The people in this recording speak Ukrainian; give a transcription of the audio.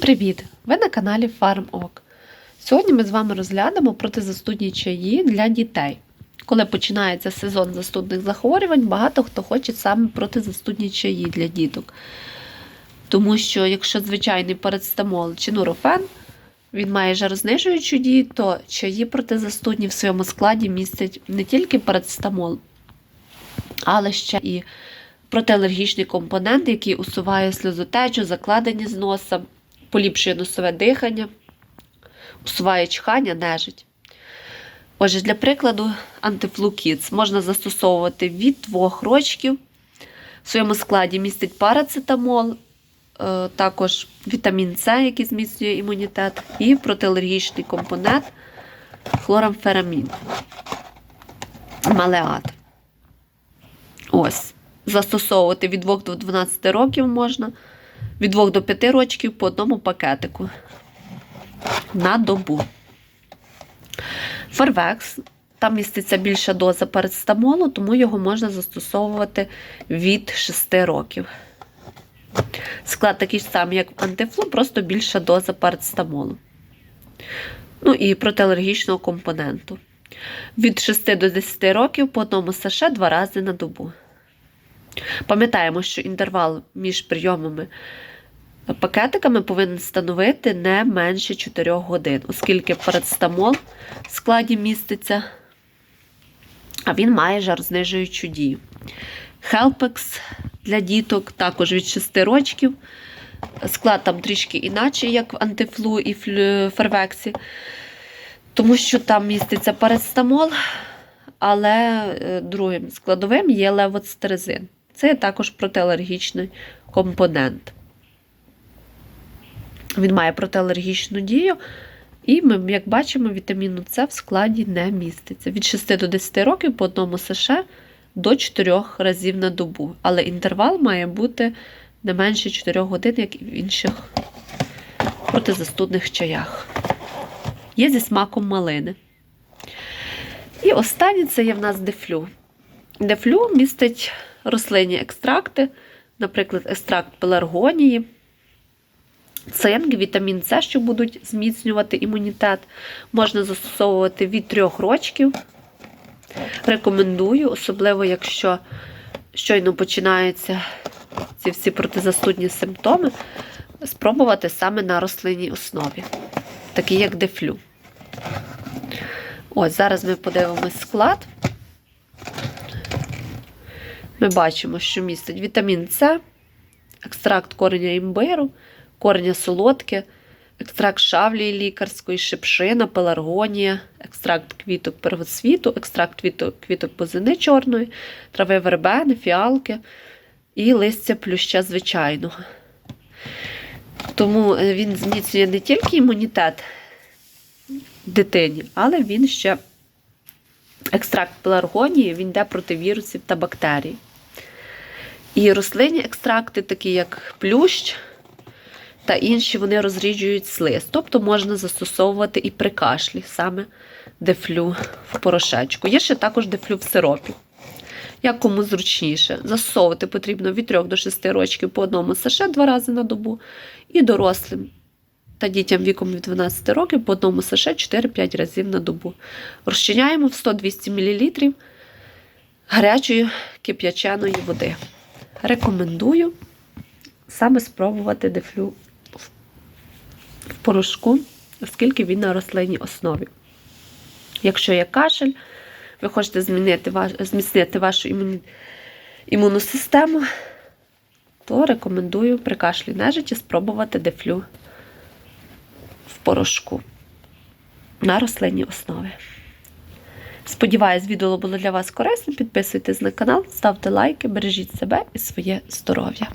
Привіт! Ви на каналі FarmOk. Сьогодні ми з вами розглянемо протизастудні чаї для дітей. Коли починається сезон застудних захворювань, багато хто хоче саме протизастудні чаї для діток. Тому що, якщо звичайний парацетамол чи нурофен, він має жарознижуючу дію, то чаї протизастудні в своєму складі містять не тільки парацетамол, але ще і протиалергічний компонент, який усуває сльозотечу, закладення з носа, поліпшує носове дихання, усуває чхання, нежить. Отже, для прикладу, антифлукіц можна застосовувати від 2 рочків. В своєму складі містить парацетамол, е, також вітамін С, який зміцнює імунітет, і протиалергічний компонент хлорамферамін, малеат. Ось. Застосовувати від 2 до 12 років можна, від 2 до 5 років по одному пакетику на добу. Фарвекс. Там міститься більша доза парацетамолу, тому його можна застосовувати від 6 років. Склад такий самий, як антифлу, просто більша доза парацетамолу. Ну і протиалергічного компоненту. Від 6 до 10 років по одному саше два рази на добу. Пам'ятаємо, що інтервал між прийомами пакетиками повинен становити не менше 4 годин, оскільки парацетамол в складі міститься, а він має жарознижуючу дію. Хелпекс для діток також від 6 років. Склад там трішки інакший, як в антифлу і фервексі, тому що там міститься парацетамол, але другим складовим є левоцтерезин. Це також протиалергічний компонент. Він має протиалергічну дію, і ми, як бачимо, вітаміну С в складі не міститься. Від 6 до 10 років по одному США до 4 разів на добу. Але інтервал має бути не менше 4 годин, як і в інших протизастудних чаях. Є зі смаком малини. І останнє це є в нас дефлю. Дефлю містить рослинні екстракти, наприклад, екстракт пеларгонії, цинк, вітамін С, що будуть зміцнювати імунітет. Можна застосовувати від 3 рочків. Рекомендую, особливо, якщо щойно починаються ці всі протизастудні симптоми, спробувати саме на рослинній основі, такі як дефлю. Ось, зараз ми подивимось склад. Ми бачимо, що містить вітамін С, екстракт кореня імбиру, кореня солодке, екстракт шавлії лікарської, шипшина, пеларгонія, екстракт квіток первоцвіту, екстракт квіток, квіток бузини чорної, трави вербени, фіалки і листя плюща звичайного. Тому е, він зміцнює не тільки імунітет дитині, але він ще екстракт пеларгонії, він йде проти вірусів та бактерій. І рослинні екстракти, такі як плющ та інші, вони розріджують слиз. Тобто можна застосовувати і при кашлі, саме дефлю в порошечку. Є ще також дефлю в сиропі. Як кому зручніше. Засовувати потрібно від 3 до 6 років по одному саше два рази на добу. І дорослим та дітям віком від 12 років по одному саше 4-5 разів на добу. Розчиняємо в 100-200 мл гарячої кип'яченої води. Рекомендую саме спробувати дефлю в порошку, оскільки він на рослинній основі. Якщо є кашель, ви хочете змінити, зміцнити вашу імуні, імунну систему, то рекомендую при кашлі нежиті спробувати дефлю в порошку на рослинній основі. Сподіваюсь, відео було для вас корисним. Підписуйтесь на канал, ставте лайки, бережіть себе і своє здоров'я.